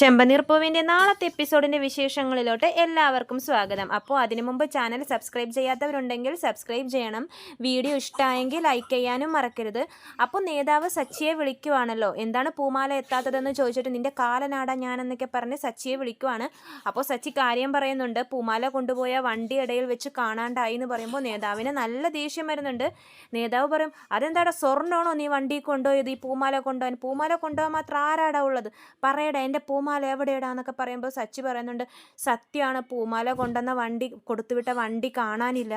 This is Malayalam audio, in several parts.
ചെമ്പനീർ പൂവിന്റെ നാളത്തെ എപ്പിസോഡിന്റെ വിശേഷങ്ങളിലോട്ട് എല്ലാവർക്കും സ്വാഗതം. അപ്പോൾ അതിനു മുമ്പ് ചാനൽ സബ്സ്ക്രൈബ് ചെയ്യാത്തവരുണ്ടെങ്കിൽ സബ്സ്ക്രൈബ് ചെയ്യണം. വീഡിയോ ഇഷ്ടമായെങ്കിൽ ലൈക്ക് ചെയ്യാനും മറക്കരുത്. അപ്പോൾ നേതാവ് സച്ചിയെ വിളിക്കുവാണല്ലോ. എന്താണ് പൂമാല എത്താത്തതെന്ന് ചോദിച്ചിട്ട് നിന്റെ കാലനാടാ ഞാനെന്നൊക്കെ പറഞ്ഞ് സച്ചിയെ വിളിക്കുവാണ്. അപ്പോൾ സച്ചി കാര്യം പറയുന്നുണ്ട്. പൂമാല കൊണ്ടുപോയ വണ്ടി ഇടയിൽ വെച്ച് കാണാണ്ടായി എന്ന് പറയുമ്പോൾ നേതാവിന് നല്ല ദേഷ്യം വരുന്നുണ്ട്. നേതാവ് പറയും അതെന്താടാ സ്വർണമാണോ നീ വണ്ടി കൊണ്ടുപോയത്? ഈ പൂമാല കൊണ്ടുപോകാൻ പൂമാല കൊണ്ടുപോകാൻ മാത്രം ആരാടാ ഉള്ളത്? പറയടാ എന്റെ പൂമാല എവിടെയാടാന്നൊക്കെ പറയുമ്പോൾ സച്ചി പറയുന്നുണ്ട് സത്യമാണ് പൂമാല കൊണ്ടുവന്ന വണ്ടി കൊടുത്തുവിട്ട വണ്ടി കാണാനില്ല.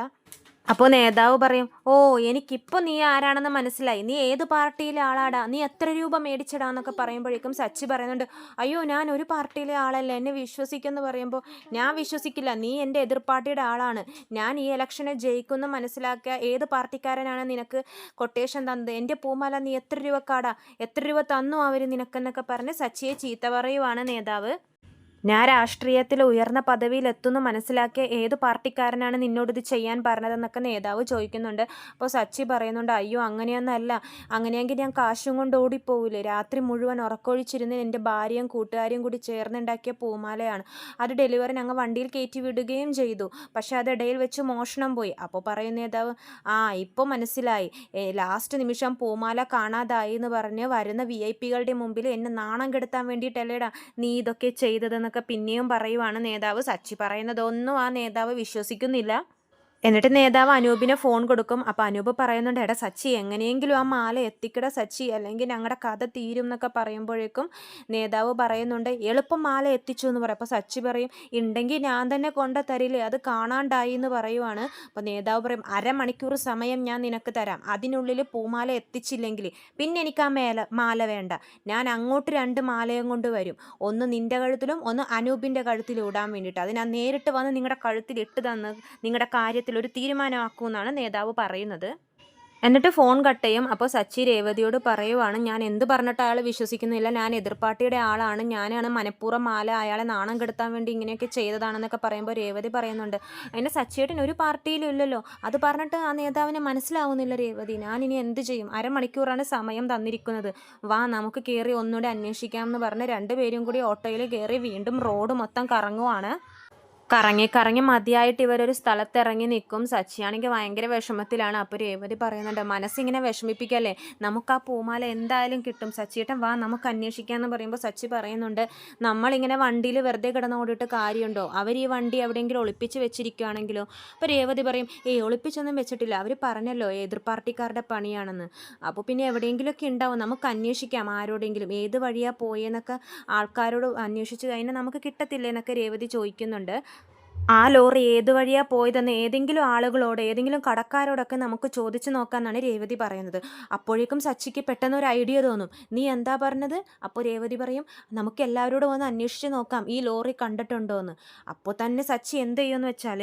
അപ്പോൾ നേതാവ് പറയും ഓ എനിക്കിപ്പോൾ നീ ആരാണെന്ന് മനസ്സിലായി. നീ ഏത് പാർട്ടിയിലെ ആളാടാ? നീ എത്ര രൂപ മേടിച്ചടാന്നൊക്കെ പറയുമ്പോഴേക്കും സച്ചി പറയുന്നുണ്ട് അയ്യോ ഞാൻ ഒരു പാർട്ടിയിലെ ആളല്ല. എന്നെ വിശ്വസിക്കുമെന്ന് പറയുമ്പോൾ ഞാൻ വിശ്വസിക്കില്ല. നീ എന്റെ എതിർപ്പാർട്ടിയുടെ ആളാണ്. ഞാൻ ഈ ഇലക്ഷനെ ജയിക്കുമെന്ന് മനസ്സിലാക്കിയ ഏത് പാർട്ടിക്കാരനാണ് നിനക്ക് കൊട്ടേഷൻ തന്നത്? എന്റെ പൂമാല നീ എത്ര രൂപക്കാടാ? എത്ര രൂപ തന്നു അവർ നിനക്കെന്നൊക്കെ പറഞ്ഞ് സച്ചിയെ ചീത്ത പറയുവാണ് നേതാവ്. ഞാൻ രാഷ്ട്രീയത്തിൽ ഉയർന്ന പദവിയിലെത്തുന്നു മനസ്സിലാക്കിയ ഏത് പാർട്ടിക്കാരനാണ് നിന്നോട് ഇത് ചെയ്യാൻ പറഞ്ഞതെന്നൊക്കെ നേതാവ് ചോദിക്കുന്നുണ്ട്. അപ്പോൾ സച്ചി പറയുന്നുണ്ട് അയ്യോ അങ്ങനെയൊന്നല്ല. അങ്ങനെയെങ്കിൽ ഞാൻ കാശും കൊണ്ട് ഓടിപ്പോവില്ലേ? രാത്രി മുഴുവൻ ഉറക്കൊഴിച്ചിരുന്ന് എന്റെ ഭാര്യയും കൂട്ടുകാരിയും കൂടി ചേർന്നുണ്ടാക്കിയ പൂമാലയാണ്. അത് ഡെലിവറി ഞങ്ങൾ വണ്ടിയിൽ കയറ്റി വിടുകയും ചെയ്തു. പക്ഷെ അതിടയിൽ വെച്ച് മോഷണം പോയി. അപ്പോൾ പറയുന്ന നേതാവ് ആ ഇപ്പോൾ മനസ്സിലായി. ലാസ്റ്റ് നിമിഷം പൂമാല കാണാതായി എന്ന് പറഞ്ഞ് വരുന്ന വി ഐ പികളുടെ മുമ്പിൽ എന്നെ നാണം കെടുത്താൻ വേണ്ടിയിട്ടല്ലേടാ നീ ഇതൊക്കെ ചെയ്തതെന്നൊക്കെ പിന്നെയും പറയുവാണ് നേതാവ്. സച്ചി പറയുന്നതൊന്നും ആ നേതാവ് വിശ്വസിക്കുന്നില്ല. എന്നിട്ട് നേതാവ് അനൂപിനെ ഫോൺ കൊടുക്കും. അപ്പോൾ അനൂപ് പറയുന്നുണ്ട് എടാ സച്ചി എങ്ങനെയെങ്കിലും ആ മാല എത്തിക്കട സച്ചി. അല്ലെങ്കിൽ ഞങ്ങളുടെ കഥ തീരും എന്നൊക്കെ പറയുമ്പോഴേക്കും നേതാവ് പറയുന്നുണ്ട് എളുപ്പം മാല എത്തിച്ചു എന്ന് പറയും. അപ്പോൾ സച്ചി പറയും ഉണ്ടെങ്കിൽ ഞാൻ തന്നെ കൊണ്ട തരില്ലേ? അത് കാണാണ്ടായി എന്ന് പറയുവാണ്. അപ്പോൾ നേതാവ് പറയും അരമണിക്കൂർ സമയം ഞാൻ നിനക്ക് തരാം. അതിനുള്ളിൽ പൂമാല എത്തിച്ചില്ലെങ്കിൽ പിന്നെ എനിക്ക് ആ മേല മാല വേണ്ട. ഞാൻ അങ്ങോട്ട് രണ്ട് മാലയും കൊണ്ട് വരും. ഒന്ന് നിന്റെ കഴുത്തിലും ഒന്ന് അനൂപിന്റെ കഴുത്തിലും ഇടാൻ വേണ്ടിയിട്ട് അത് ഞാൻ നേരിട്ട് വന്ന് നിങ്ങളുടെ കഴുത്തിൽ ഇട്ട് തന്ന് നിങ്ങളുടെ കാര്യത്തിൽ ഒരു തീരുമാനമാക്കുമെന്നാണ് നേതാവ് പറയുന്നത്. എന്നിട്ട് ഫോൺ കട്ട് ചെയ്യും. അപ്പോൾ സച്ചി രേവതിയോട് പറയുവാണ് ഞാൻ എന്ത് പറഞ്ഞിട്ട് അയാൾ വിശ്വസിക്കുന്നില്ല. ഞാൻ എതിർപ്പാട്ടിയുടെ ആളാണ്. ഞാനാണ് മനഃപൂർവം മാല അയാളെ നാണം കെടുത്താൻ വേണ്ടി ഇങ്ങനെയൊക്കെ ചെയ്തതാണെന്നൊക്കെ പറയുമ്പോൾ രേവതി പറയുന്നുണ്ട്. അതിന്റെ സച്ചിയേട്ടൻ ഒരു പാർട്ടിയിലും ഇല്ലല്ലോ. അത് പറഞ്ഞിട്ട് ആ നേതാവിനെ മനസ്സിലാവുന്നില്ല രേവതി. ഞാൻ ഇനി എന്ത് ചെയ്യും? അരമണിക്കൂറാണ് സമയം തന്നിരിക്കുന്നത്. വാ നമുക്ക് കയറി ഒന്നുകൂടി അന്വേഷിക്കാം എന്ന് പറഞ്ഞ് രണ്ടുപേരും കൂടി ഓട്ടോയിൽ കയറി വീണ്ടും റോഡ് മൊത്തം കറങ്ങുവാണ്. കറങ്ങി കറങ്ങി മതിയായിട്ട് ഇവരൊരു സ്ഥലത്തിറങ്ങി നിൽക്കും. സച്ചിയാണെങ്കിൽ ഭയങ്കര വിഷമത്തിലാണ്. അപ്പോൾ രേവതി പറയുന്നുണ്ട് മനസ്സിങ്ങനെ വിഷമിപ്പിക്കല്ലേ? നമുക്ക് ആ പൂമാല എന്തായാലും കിട്ടും. സച്ചിയേട്ടൻ വാ നമുക്ക് അന്വേഷിക്കാമെന്ന് പറയുമ്പോൾ സച്ചി പറയുന്നുണ്ട് നമ്മളിങ്ങനെ വണ്ടിയിൽ വെറുതെ കിടന്നോടിയിട്ട് കാര്യമുണ്ടോ? അവർ ഈ വണ്ടി എവിടെയെങ്കിലും ഒളിപ്പിച്ച് വെച്ചിരിക്കുകയാണെങ്കിലോ അപ്പോൾ രേവതി പറയും ഏ ഒളിപ്പിച്ചൊന്നും വെച്ചിട്ടില്ല. അവർ പറഞ്ഞല്ലോ എതിർ പാർട്ടിക്കാരുടെ പണിയാണെന്ന്. അപ്പോൾ പിന്നെ എവിടെയെങ്കിലുമൊക്കെ ഉണ്ടാവും. നമുക്ക് അന്വേഷിക്കാം ആരോടെങ്കിലും. ഏത് വഴിയാണ് പോയെന്നൊക്കെ ആൾക്കാരോട് അന്വേഷിച്ച് കഴിഞ്ഞാൽ നമുക്ക് കിട്ടത്തില്ലേ? എന്നൊക്കെ രേവതി ചോദിക്കുന്നുണ്ട്. ആ ലോറി ഏത് വഴിയാ പോയതെന്ന് ഏതെങ്കിലും ആളുകളോട് ഏതെങ്കിലും കടക്കാരോടൊക്കെ നമുക്ക് ചോദിച്ചു നോക്കാമെന്നാണ് രേവതി പറയുന്നത്. അപ്പോഴേക്കും സച്ചിക്ക് പെട്ടെന്ന് ഒരു ഐഡിയ തോന്നും. നീ എന്താ പറഞ്ഞത്? അപ്പോൾ രേവതി പറയും നമുക്ക് എല്ലാവരോടും ഒന്ന് അന്വേഷിച്ച് നോക്കാം ഈ ലോറി കണ്ടിട്ടുണ്ടോ എന്ന് അപ്പോൾ തന്നെ സച്ചി എന്ത് ചെയ്യുമെന്ന് വെച്ചാൽ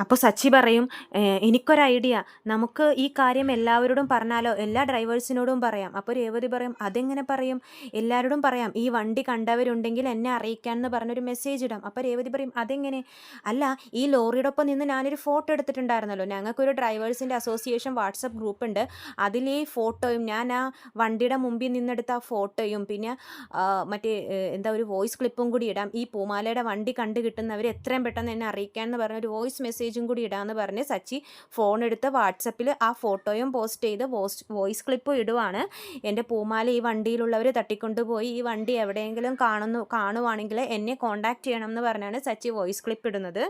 അപ്പോൾ സച്ചി പറയും "ഏഹ്, എനിക്കൊരു ഐഡിയ. നമുക്ക് ഈ കാര്യം എല്ലാവരോടും പറഞ്ഞാലോ? എല്ലാ ഡ്രൈവേഴ്സിനോടും പറയാം. അപ്പോൾ രേവതി പറയും അതെങ്ങനെ പറയും? എല്ലാവരോടും പറയാം. ഈ വണ്ടി കണ്ടവരുണ്ടെങ്കിൽ എന്നെ അറിയിക്കാമെന്ന് പറഞ്ഞൊരു മെസ്സേജ് ഇടാം. അപ്പോൾ രേവതി പറയും അതെങ്ങനെ? അല്ല ഈ ലോറിയുടെ ഒപ്പം നിന്ന് ഞാനൊരു ഫോട്ടോ എടുത്തിട്ടുണ്ടായിരുന്നല്ലോ. ഞങ്ങൾക്കൊരു ഡ്രൈവേഴ്സിന്റെ അസോസിയേഷൻ വാട്സപ്പ് ഗ്രൂപ്പ് ഉണ്ട്. അതിൽ ഈ ഫോട്ടോയും ഞാൻ ആ വണ്ടിയുടെ മുമ്പിൽ നിന്നെടുത്ത ആ ഫോട്ടോയും പിന്നെ മറ്റേ എന്താ ഒരു വോയിസ് ക്ലിപ്പും കൂടി ഇടാം. ഈ പൂമാലയുടെ വണ്ടി കണ്ടു കിട്ടുന്നവർ എത്രയും പെട്ടെന്ന് എന്നെ അറിയിക്കാമെന്ന് പറഞ്ഞ ഒരു വോയിസ് മെസ്സേജും കൂടി ഇടാമെന്ന് പറഞ്ഞ് സച്ചി ഫോൺ എടുത്ത് വാട്സപ്പിൽ ആ ഫോട്ടോയും പോസ്റ്റ് ചെയ്ത് വോയിസ് ക്ലിപ്പും ഇടുവാണ്. എന്റെ പൂമാല ഈ വണ്ടിയിലുള്ളവർ തട്ടിക്കൊണ്ടുപോയി. ഈ വണ്ടി എവിടെയെങ്കിലും കാണുന്നു കാണുവാണെങ്കിൽ എന്നെ കോൺടാക്റ്റ് ചെയ്യണം എന്ന് പറഞ്ഞാണ് സച്ചി വോയിസ് ക്ലിപ്പ് ഇടുന്നത്.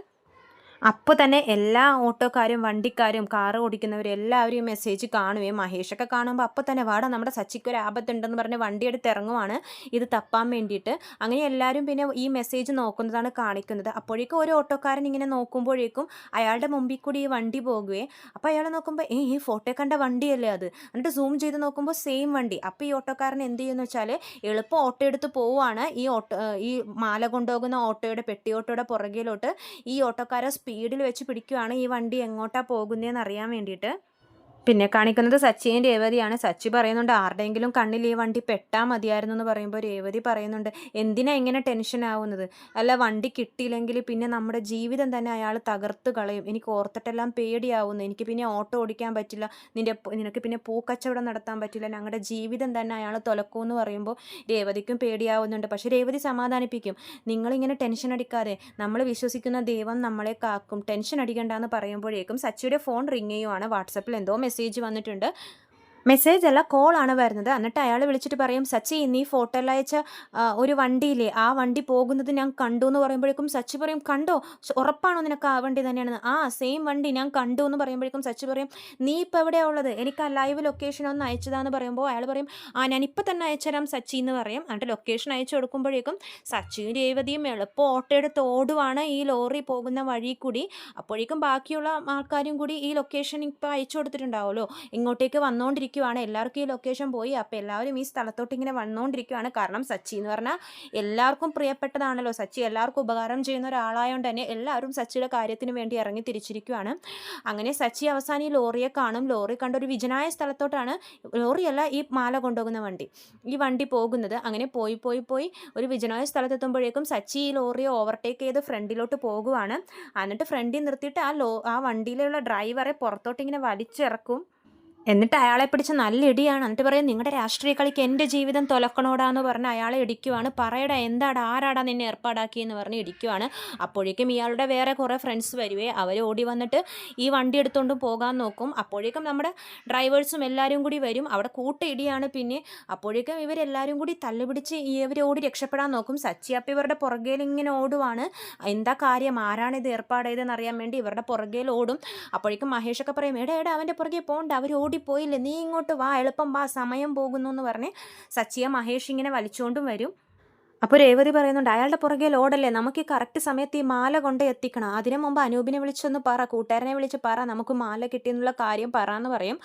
അപ്പോൾ തന്നെ എല്ലാ ഓട്ടോക്കാരും വണ്ടിക്കാരും കാറ് ഓടിക്കുന്നവരും എല്ലാവരും മെസ്സേജ് കാണുകയും മഹേഷൊക്കെ കാണുമ്പോൾ അപ്പോൾ തന്നെ വാടാ നമ്മുടെ സച്ചിക്ക് ഒരു ആപത്തുണ്ടെന്ന് പറഞ്ഞ് വണ്ടി എടുത്ത് ഇറങ്ങുവാണ്. ഇത് തപ്പാൻ വേണ്ടിയിട്ട്. അങ്ങനെ എല്ലാവരും പിന്നെ ഈ മെസ്സേജ് നോക്കുന്നതാണ് കാണിക്കുന്നത്. അപ്പോഴേക്കും ഒരു ഓട്ടോക്കാരൻ ഇങ്ങനെ നോക്കുമ്പോഴേക്കും അയാളുടെ മുമ്പിൽ കൂടി ഈ വണ്ടി പോകുകയെ അപ്പോൾ അയാൾ നോക്കുമ്പോൾ ഏ ഈ ഫോട്ടോ കണ്ട വണ്ടിയല്ലേ അത്? എന്നിട്ട് സൂം ചെയ്ത് നോക്കുമ്പോൾ സെയിം വണ്ടി. അപ്പോൾ ഈ ഓട്ടോക്കാരൻ എന്ത് ചെയ്യുമെന്ന് വെച്ചാൽ എളുപ്പം ഓട്ടോ എടുത്ത് പോവുകയാണ് ഈ ഓട്ടോ ഈ മാല കൊണ്ടുപോകുന്ന ഓട്ടോയുടെ പെട്ടി ഓട്ടോയുടെ പുറകിലോട്ട് ഈ ഓട്ടോക്കാരെ സ്പീഡിൽ വെച്ച് പിടിക്കുവാണ് ഈ വണ്ടി എങ്ങോട്ടാണ് പോകുന്നതെന്ന് അറിയാൻ വേണ്ടിയിട്ട്. പിന്നെ കാണിക്കുന്നത് സച്ചിയും രേവതിയാണ്. സച്ചി പറയുന്നുണ്ട് ആരുടെയെങ്കിലും കണ്ണിൽ ഈ വണ്ടി പെട്ടാൽ മതിയായിരുന്നു എന്ന് പറയുമ്പോൾ രേവതി പറയുന്നുണ്ട് എന്തിനാ ഇങ്ങനെ ടെൻഷൻ ആവുന്നത്? അല്ല വണ്ടി കിട്ടിയില്ലെങ്കിൽ പിന്നെ നമ്മുടെ ജീവിതം തന്നെ അയാൾ തകർത്ത് കളയും. എനിക്ക് ഓർത്തിട്ടെല്ലാം പേടിയാവുന്നു. എനിക്ക് പിന്നെ ഓട്ടോ ഓടിക്കാൻ പറ്റില്ല. നിന്റെ നിനക്ക് പിന്നെ പൂക്കച്ചവടം നടത്താൻ പറ്റില്ല. ഞങ്ങളുടെ ജീവിതം തന്നെ അയാൾ തുലക്കുമെന്ന് പറയുമ്പോൾ രേവതിക്കും പേടിയാവുന്നുണ്ട്. പക്ഷേ രേവതി സമാധാനിപ്പിക്കും നിങ്ങളിങ്ങനെ ടെൻഷൻ അടിക്കാതെ നമ്മൾ വിശ്വസിക്കുന്ന ദൈവം നമ്മളെ കാക്കും. ടെൻഷൻ അടിക്കണ്ടെന്ന് പറയുമ്പോഴേക്കും സച്ചിയുടെ ഫോൺ റിങ് ചെയ്യുവാണ്. വാട്സപ്പിൽ എന്തോ മെസ്സേജ് വന്നിട്ടുണ്ട്. മെസ്സേജ് അല്ല കോളാണ് വരുന്നത്. എന്നിട്ട് അയാൾ വിളിച്ചിട്ട് പറയും സച്ചി നീ ഫോട്ടോയിൽ അയച്ച ഒരു വണ്ടിയില്ലേ? ആ വണ്ടി പോകുന്നത് ഞാൻ കണ്ടു എന്ന് പറയുമ്പോഴേക്കും സച്ചി പറയും കണ്ടോ? ഉറപ്പാണോ നിനക്ക് ആ വണ്ടി തന്നെയാണ് ആ സെയിം വണ്ടി ഞാൻ കണ്ടു എന്ന് പറയുമ്പോഴേക്കും സച്ചി പറയും നീ ഇപ്പോൾ എവിടെയാണ് ഉള്ളത്? എനിക്ക് ആ ലൈവ് ലൊക്കേഷൻ ഒന്ന് അയച്ചതാന്ന് പറയുമ്പോൾ അയാൾ പറയും ആ ഞാൻ ഇപ്പം തന്നെ അയച്ചുതരാം സച്ചി എന്ന് പറയും. എന്നിട്ട് ലൊക്കേഷൻ അയച്ചു കൊടുക്കുമ്പോഴേക്കും സച്ചിയും രേവതിയും എളുപ്പം ഓട്ടോയുടെ എടുത്ത് ഓടുവാണ് ഈ ലോറി പോകുന്ന വഴി കൂടി. അപ്പോഴേക്കും ബാക്കിയുള്ള ആൾക്കാരും കൂടി ഈ ലൊക്കേഷൻ ഇപ്പോൾ അയച്ചു കൊടുത്തിട്ടുണ്ടാവുമല്ലോ. ഇങ്ങോട്ടേക്ക് വന്നുകൊണ്ടിരിക്കുവാണ് എല്ലാവർക്കും ഈ ലൊക്കേഷൻ പോയി. അപ്പോൾ എല്ലാവരും ഈ സ്ഥലത്തോട്ട് ഇങ്ങനെ വന്നുകൊണ്ടിരിക്കുവാണ് കാരണം സച്ചി എന്ന് പറഞ്ഞാൽ എല്ലാവർക്കും പ്രിയപ്പെട്ടതാണല്ലോ. സച്ചി എല്ലാവർക്കും ഉപകാരം ചെയ്യുന്ന ഒരാളായതുകൊണ്ട് തന്നെ എല്ലാവരും സച്ചിയുടെ കാര്യത്തിന് വേണ്ടി ഇറങ്ങി തിരിച്ചിരിക്കുവാണ്. അങ്ങനെ സച്ചി അവസാനം ഈ ലോറിയെ കാണും. ലോറി കണ്ട ഒരു വിജനായ സ്ഥലത്തോട്ടാണ് ലോറിയല്ല ഈ മാല കൊണ്ടുപോകുന്ന വണ്ടി. ഈ വണ്ടി പോകുന്നത്. അങ്ങനെ പോയി പോയി പോയി ഒരു വിജനായ സ്ഥലത്തെത്തുമ്പോഴേക്കും സച്ചി ഈ ലോറിയെ ഓവർടേക്ക് ചെയ്ത് ഫ്രണ്ടിലോട്ട് പോകുവാണ്. എന്നിട്ട് ഫ്രണ്ടിൽ നിർത്തിയിട്ട് ആ ലോ ആ വണ്ടിയിലുള്ള ഡ്രൈവറെ പുറത്തോട്ട് ഇങ്ങനെ വലിച്ചിറക്കും. എന്നിട്ട് അയാളെ പിടിച്ച നല്ല ഇടിയാണ്. എന്നിട്ട് പറയും നിങ്ങളുടെ രാഷ്ട്രീയ കളിക്ക് എന്റെ ജീവിതം തുലക്കണോടാന്ന് പറഞ്ഞ് അയാളെ ഇടിക്കുവാണ്. പറയടാ എന്താടാ ആരാടാ നിന്നെ ഏർപ്പാടാക്കിയെന്ന് പറഞ്ഞ് ഇടിക്കുവാണ്. അപ്പോഴേക്കും ഇയാളുടെ വേറെ കുറേ ഫ്രണ്ട്സ് വരുവേ അവർ ഓടി വന്നിട്ട് ഈ വണ്ടി എടുത്തുകൊണ്ട് പോകാൻ നോക്കും. അപ്പോഴേക്കും നമ്മുടെ ഡ്രൈവേഴ്സും എല്ലാവരും കൂടി വരും. അവിടെ കൂട്ട ഇടിയാണ് പിന്നെ. അപ്പോഴേക്കും ഇവരെല്ലാവരും കൂടി തള്ളിപിടിച്ച് ഇവർ ഓടി രക്ഷപ്പെടാൻ നോക്കും. സച്ചിയപ്പ ഇവരുടെ പുറകേൽ ഇങ്ങനെ ഓടുവാണ്. എന്താ കാര്യം? ആരാണ് ഇത് ഏർപ്പാട് ചെയ്തതെന്ന് അറിയാൻ വേണ്ടി ഇവരുടെ പുറകേൽ ഓടും. അപ്പോഴേക്കും മഹേഷൊക്കെ പറയും എടാ എടാ അവന്റെ പുറകെ പോകണ്ട അവർ ഓടിപ്പോയില്ലേ നീ ഇങ്ങോട്ട് വാ. എളുപ്പം വാ. സമയം പോകുന്നു എന്ന് പറഞ്ഞ് സച്ചിയെ മഹേഷ് ഇങ്ങനെ വലിച്ചുകൊണ്ടും വരും. അപ്പോൾ രേവതി പറയുന്നുണ്ട് അയാളുടെ പുറകെ ലോഡല്ലേ നമുക്ക് കറക്റ്റ് സമയത്ത് ഈ മാല കൊണ്ട് എത്തിക്കണം. അതിനു മുമ്പ് അനൂപിനെ വിളിച്ചൊന്ന് പറ കൂട്ടുകാരനെ വിളിച്ച് പറ നമുക്ക് മാല കിട്ടിയെന്നുള്ള കാര്യം പറ എന്ന് പറയും.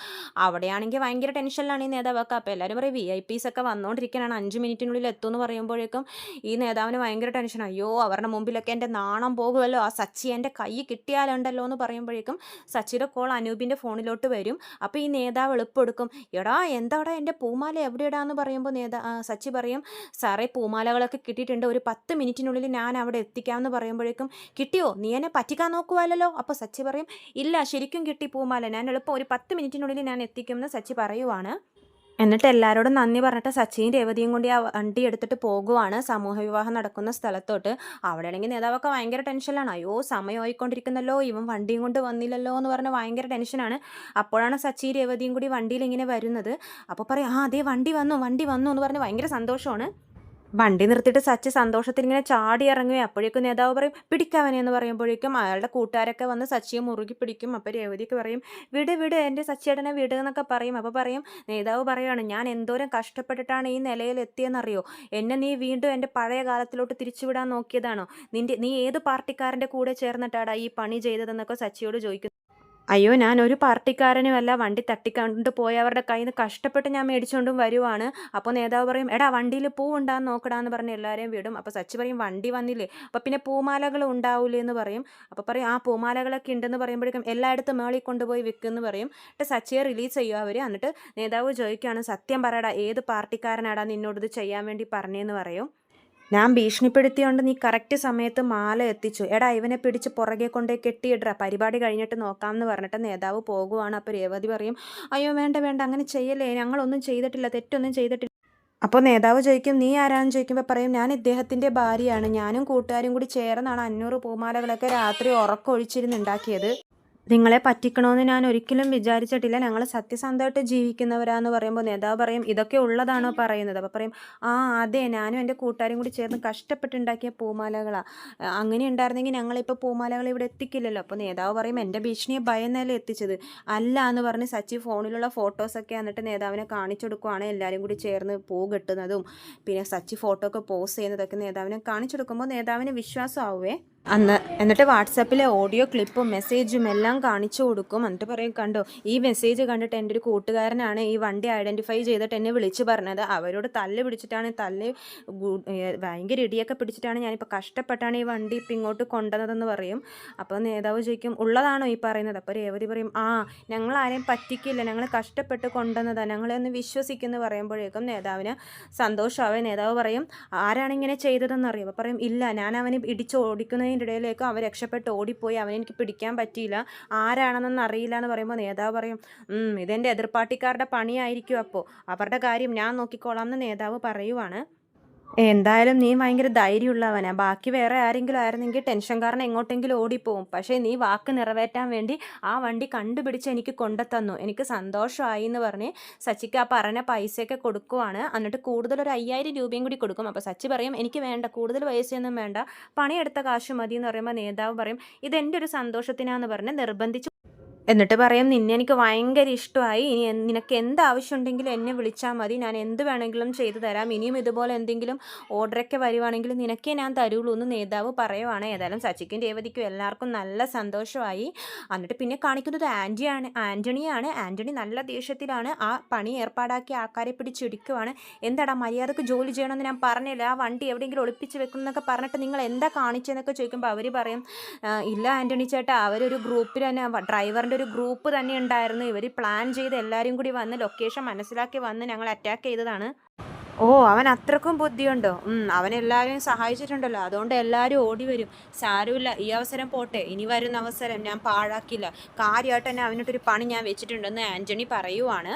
അവിടെയാണെങ്കിൽ ഭയങ്കര ടെൻഷനിലാണ് ഈ നേതാവൊക്കെ. അപ്പോൾ എല്ലാവരും പറയും വി ഐ പീസ് ഒക്കെ വന്നുകൊണ്ടിരിക്കാനാണ് അഞ്ച് മിനിറ്റിനുള്ളിൽ എത്തുമെന്ന് പറയുമ്പോഴേക്കും ഈ നേതാവിന് ഭയങ്കര ടെൻഷൻ. അയ്യോ അവരുടെ മുമ്പിലൊക്കെ എന്റെ നാണം പോകുമല്ലോ ആ സച്ചി എന്റെ കൈ കിട്ടിയാലുണ്ടല്ലോ എന്ന് പറയുമ്പോഴേക്കും സച്ചിയുടെ കോൾ അനൂപിന്റെ ഫോണിലോട്ട് വരും. അപ്പോൾ ഈ നേതാവ് എളുപ്പമെടുക്കും എടാ എന്താടാ എന്റെ പൂമാല എവിടെയിടാന്ന് പറയുമ്പോൾ നേതാ സച്ചി പറയും സാറേ പൂമാലകളൊക്കെ കിട്ടിയിട്ടുണ്ട്. ഒരു പത്ത് മിനിറ്റിനുള്ളിൽ ഞാൻ അവിടെ എത്തിക്കാമെന്ന് പറയുമ്പോഴേക്കും കിട്ടിയോ? നീ എന്നെ പറ്റിക്കാൻ നോക്കുവല്ലോ അപ്പോൾ സച്ചി പറയും ഇല്ല ശരിക്കും കിട്ടി പൂമാല. ഞാൻ എളുപ്പം ഒരു പത്ത് മിനിറ്റിനുള്ളിൽ ഞാൻ എത്തിക്കുമെന്ന് സച്ചി പറയുവാണ്. എന്നിട്ട് എല്ലാവരോടും നന്ദി പറഞ്ഞിട്ട് സച്ചിയും രേവതിയും കൂടി ആ വണ്ടി എടുത്തിട്ട് പോകുവാണ്. സമൂഹ വിവാഹം നടക്കുന്ന സ്ഥലത്തോട്ട്. അവിടെ ആണെങ്കിൽ നേതാവൊക്കെ ഭയങ്കര ടെൻഷനിലാണ് അയ്യോ സമയമായിക്കൊണ്ടിരിക്കുന്നല്ലോ ഇവൻ വണ്ടിയും കൊണ്ട് വന്നില്ലല്ലോ എന്ന് പറഞ്ഞ് ഭയങ്കര ടെൻഷനാണ് അപ്പോഴാണ് സച്ചി രേവതിയും കൂടി വണ്ടിയിൽ ഇങ്ങനെ വരുന്നത്. അപ്പോൾ പറയും ആ അതേ വണ്ടി വന്നു വണ്ടി വന്നു എന്ന് പറഞ്ഞ് ഭയങ്കര സന്തോഷമാണ്. വണ്ടി നിർത്തിയിട്ട് സച്ചി സന്തോഷത്തിൽ ഇങ്ങനെ ചാടി ഇറങ്ങുകയും അപ്പോഴേക്കും നേതാവ് പറയും പിടിക്കാവനെ എന്ന് പറയുമ്പോഴേക്കും അയാളുടെ കൂട്ടുകാരൊക്കെ വന്ന് സച്ചിയെ മുറുകി പിടിക്കും. അപ്പോൾ രേവതിക്ക് പറയും വിട് വിട് എന്റെ സച്ചിയേടനെ വിട് എന്നൊക്കെ പറയും. അപ്പോൾ പറയും നേതാവ് പറയുകയാണ് ഞാൻ എന്തോരം കഷ്ടപ്പെട്ടിട്ടാണ് ഈ നിലയിൽ എത്തിയെന്നറിയോ എന്നെ നീ വീണ്ടും എന്റെ പഴയ കാലത്തിലോട്ട് തിരിച്ചുവിടാൻ നോക്കിയതാണോ? നിന്റെ നീ ഏത് പാർട്ടിക്കാരന്റെ കൂടെ ചേർന്നിട്ടാടാ ഈ പണി ചെയ്തതെന്നൊക്കെ സച്ചിയോട് ചോദിക്കുന്നു. അയ്യോ ഞാൻ ഒരു പാർട്ടിക്കാരനുമല്ല. വണ്ടി തട്ടിക്കൊണ്ട് പോയവരുടെ കയ്യിൽ നിന്ന് കഷ്ടപ്പെട്ട് ഞാൻ മേടിച്ചുകൊണ്ടും വരുവാണ്. അപ്പോൾ നേതാവ് പറയും എടാ വണ്ടിയിൽ പൂ ഉണ്ടാകുന്ന നോക്കടാന്ന് പറഞ്ഞ് എല്ലാവരെയും വിടും. അപ്പോൾ സച്ചി പറയും വണ്ടി വന്നില്ലേ? അപ്പോൾ പിന്നെ പൂമാലകൾ ഉണ്ടാവില്ലേ എന്ന് പറയും. അപ്പോൾ പറയും ആ പൂമാലകളൊക്കെ ഉണ്ടെന്ന് പറയുമ്പോഴേക്കും എല്ലായിടത്തും മേളിൽ കൊണ്ടുപോയി വിൽക്കുമെന്ന് പറയും. എന്നിട്ട് സച്ചിയെ റിലീസ് ചെയ്യുക അവർ എന്നിട്ട് നേതാവ് ചോദിക്കുകയാണ് സത്യം പറയടാ ഏത് പാർട്ടിക്കാരനാടാ നിന്നോട് ഇത് ചെയ്യാൻ വേണ്ടി പറഞ്ഞതെന്ന് പറയും. ഞാൻ ഭീഷണിപ്പെടുത്തിയോണ്ട് നീ കറക്റ്റ് സമയത്ത് മാല എത്തിച്ചു. എടാ ഇവനെ പിടിച്ച് പുറകെ കൊണ്ടേ കെട്ടിയിടറ പരിപാടി കഴിഞ്ഞിട്ട് നോക്കാമെന്ന് പറഞ്ഞിട്ട് നേതാവ് പോകുവാണ്. അപ്പോൾ രേവതി പറയും അയ്യോ വേണ്ട വേണ്ട അങ്ങനെ ചെയ്യല്ലേ. ഞങ്ങളൊന്നും ചെയ്തിട്ടില്ല തെറ്റൊന്നും ചെയ്തിട്ടില്ല. അപ്പോൾ നേതാവ് ചോദിക്കും നീ ആരാണെന്ന് ചോദിക്കുമ്പോൾ പറയും ഞാൻ ഇദ്ദേഹത്തിന്റെ ഭാര്യയാണ്. ഞാനും കൂട്ടുകാരും കൂടി ചേർന്നാണ് അഞ്ഞൂറ് പൂമാലകളൊക്കെ രാത്രി ഉറക്കമൊഴിച്ചിരുന്ന് ഉണ്ടാക്കിയത് നിങ്ങളെ പറ്റിക്കണമെന്ന് ഞാൻ ഒരിക്കലും വിചാരിച്ചിട്ടില്ല. ഞങ്ങൾ സത്യസന്ധമായിട്ട് ജീവിക്കുന്നവരാന്ന് പറയുമ്പോൾ നേതാവ് പറയും ഇതൊക്കെ ഉള്ളതാണോ പറയുന്നത്? അപ്പോൾ പറയും ആ അതെ ഞാനും എന്റെ കൂട്ടുകാരും കൂടി ചേർന്ന് കഷ്ടപ്പെട്ടുണ്ടാക്കിയ പൂമാലകളാണ് അങ്ങനെ ഉണ്ടായിരുന്നെങ്കിൽ ഞങ്ങളിപ്പോൾ പൂമാലകൾ ഇവിടെ എത്തിക്കില്ലല്ലോ. അപ്പോൾ നേതാവ് പറയും എന്റെ ഭീഷണിയെ ഭയന്നല്ലേ എത്തിച്ചത്? അല്ല എന്ന് പറഞ്ഞ് സച്ചി ഫോണിലുള്ള ഫോട്ടോസൊക്കെ എന്നിട്ട് നേതാവിനെ കാണിച്ചു കൊടുക്കുവാണ് എല്ലാവരും കൂടി ചേർന്ന് പൂ കെട്ടുന്നതും. പിന്നെ സച്ചി ഫോട്ടോ ഒക്കെ പോസ്റ്റ് ചെയ്യുന്നതൊക്കെ നേതാവിനെ കാണിച്ചു കൊടുക്കുമ്പോൾ നേതാവിന് വിശ്വാസമാവുമേ അന്ന് എന്നിട്ട് വാട്സാപ്പിലെ ഓഡിയോ ക്ലിപ്പും മെസ്സേജും എല്ലാം കാണിച്ചു കൊടുക്കും. എന്നിട്ട് പറയും കണ്ടോ ഈ മെസ്സേജ് കണ്ടിട്ട് എന്റെ ഒരു കൂട്ടുകാരനാണ് ഈ വണ്ടി ഐഡന്റിഫൈ ചെയ്തിട്ട് എന്നെ വിളിച്ചു പറഞ്ഞത്. അവരോട് തല്ല് പിടിച്ചിട്ടാണ് തല്ല് ഭയങ്കര ഇടിയൊക്കെ പിടിച്ചിട്ടാണ് ഞാനിപ്പോൾ കഷ്ടപ്പെട്ടാണ് ഈ വണ്ടി ഇപ്പം ഇങ്ങോട്ട് കൊണ്ടുവന്നതെന്ന് പറയും. അപ്പോൾ നേതാവ് ചോദിക്കും ഉള്ളതാണോ ഈ പറയുന്നത്? അപ്പോൾ രേവതി പറയും ആ ഞങ്ങൾ ആരെയും പറ്റിക്കില്ല. ഞങ്ങൾ കഷ്ടപ്പെട്ട് കൊണ്ടുവന്നതാണ് ഞങ്ങളെ ഒന്ന് വിശ്വസിക്കുന്നു പറയുമ്പോഴേക്കും നേതാവിന് സന്തോഷമാവേ നേതാവ് പറയും ആരാണിങ്ങനെ ചെയ്തതെന്ന് അറിയും? അപ്പോൾ പറയും ഇല്ല ഞാൻ അവനെ ഇടിച്ച് ഓടിക്കുന്നതിന്റെ ഇടയിലേക്ക് അവൻ രക്ഷപ്പെട്ട് ഓടിപ്പോയി. അവനെനിക്ക് പിടിക്കാൻ പറ്റിയില്ല. ആരാണെന്നൊന്നും അറിയില്ല എന്ന് പറയുമ്പോൾ നേതാവ് പറയും "ഉം, ഇതെന്റെ എതിർപ്പാർട്ടിക്കാരുടെ പണിയായിരിക്കും അപ്പോൾ. അവരുടെ കാര്യം ഞാൻ നോക്കിക്കോളാം എന്ന് നേതാവ് പറയുവാണ്. എന്തായാലും നീ ഭയങ്കര ധൈര്യമുള്ളവനാ. ബാക്കി വേറെ ആരെങ്കിലും ആയിരുന്നെങ്കിൽ ടെൻഷൻ കാരണം എങ്ങോട്ടെങ്കിലും ഓടിപ്പോവും. പക്ഷേ നീ വാക്ക് നിറവേറ്റാൻ വേണ്ടി ആ വണ്ടി കണ്ടുപിടിച്ച് എനിക്ക് കൊണ്ടുത്തന്നു എനിക്ക് സന്തോഷമായി എന്ന് പറഞ്ഞ് സച്ചിക്ക് ആ പറഞ്ഞ പൈസയൊക്കെ കൊടുക്കുവാണ്. എന്നിട്ട് കൂടുതൽ ഒരു അയ്യായിരം രൂപയും കൂടി കൊടുക്കും. അപ്പോൾ സച്ചി പറയും എനിക്ക് വേണ്ട കൂടുതൽ പൈസയൊന്നും വേണ്ട. പണിയെടുത്ത കാശ് മതി എന്ന് പറയുമ്പോൾ നേതാവ് പറയും ഇതെന്റെ ഒരു സന്തോഷത്തിനാന്ന് പറഞ്ഞ് നിർബന്ധിച്ച് എന്നിട്ട് പറയും നിന്നെ എനിക്ക് ഭയങ്കര ഇഷ്ടമായി. ഇനി നിനക്ക് എന്ത് ആവശ്യമുണ്ടെങ്കിലും എന്നെ വിളിച്ചാൽ മതി. ഞാൻ എന്ത് വേണമെങ്കിലും ചെയ്തു തരാം. ഇനിയും ഇതുപോലെ എന്തെങ്കിലും ഓർഡറൊക്കെ വരുവാണെങ്കിൽ നിനക്കേ ഞാൻ തരുള്ളൂ എന്ന് നേതാവ് പറയുവാണ്. ഏതായാലും സച്ചിക്കും രേവതിക്കും എല്ലാവർക്കും നല്ല സന്തോഷമായി. എന്നിട്ട് പിന്നെ കാണിക്കുന്നത് ആന്റിയാണ് ആന്റണിയാണ് ആന്റണി നല്ല ദേഷ്യത്തിലാണ്. ആ പണി ഏർപ്പാടാക്കിയ ആൾക്കാരെ പിടിച്ചിടിക്കുവാണ്. എന്താടാ മര്യാദയ്ക്ക് ജോലി ചെയ്യണമെന്ന് ഞാൻ പറഞ്ഞില്ല. ആ വണ്ടി എവിടെയെങ്കിലും ഒളിപ്പിച്ച് വെക്കുന്നൊക്കെ പറഞ്ഞിട്ട് നിങ്ങൾ എന്താ കാണിച്ചതെന്നൊക്കെ ചോദിക്കുമ്പോൾ അവർ പറയും "ആ, ഇല്ല ആന്റണി ചേട്ടാ. അവരൊരു ഗ്രൂപ്പിൽ തന്നെ ഡ്രൈവറിന്റെ ഒരു ഗ്രൂപ്പ് തന്നെ ഉണ്ടായിരുന്നു ഇവർ പ്ലാൻ ചെയ്ത് എല്ലാവരും കൂടി വന്ന് ലൊക്കേഷൻ മനസ്സിലാക്കി വന്ന് ഞങ്ങൾ അറ്റാക്ക് ചെയ്തതാണ്. ഓ അവൻ അത്രക്കും ബുദ്ധിയുണ്ടോ? എല്ലാവരെയും സഹായിച്ചിട്ടുണ്ടല്ലോ. അതുകൊണ്ട് എല്ലാവരും ഓടി വരും. സാരമില്ല ഈ അവസരം പോട്ടെ. ഇനി വരുന്ന അവസരം ഞാൻ പാഴാക്കില്ല. കാര്യമായിട്ട് തന്നെ അവനോട്ടൊരു പണി ഞാൻ വെച്ചിട്ടുണ്ടെന്ന് ആന്റണി പറയുവാണ്.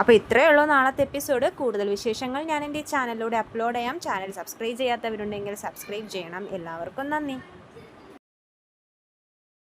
അപ്പോൾ ഇത്രയേ ഉള്ളൂ നാളത്തെ എപ്പിസോഡ് കൂടുതൽ വിശേഷങ്ങൾ ഞാൻ എന്റെ ചാനലിലൂടെ അപ്ലോഡ് ചെയ്യാം. ചാനൽ സബ്സ്ക്രൈബ് ചെയ്യാത്തവരുണ്ടെങ്കിൽ സബ്സ്ക്രൈബ് ചെയ്യണം. എല്ലാവർക്കും നന്ദി.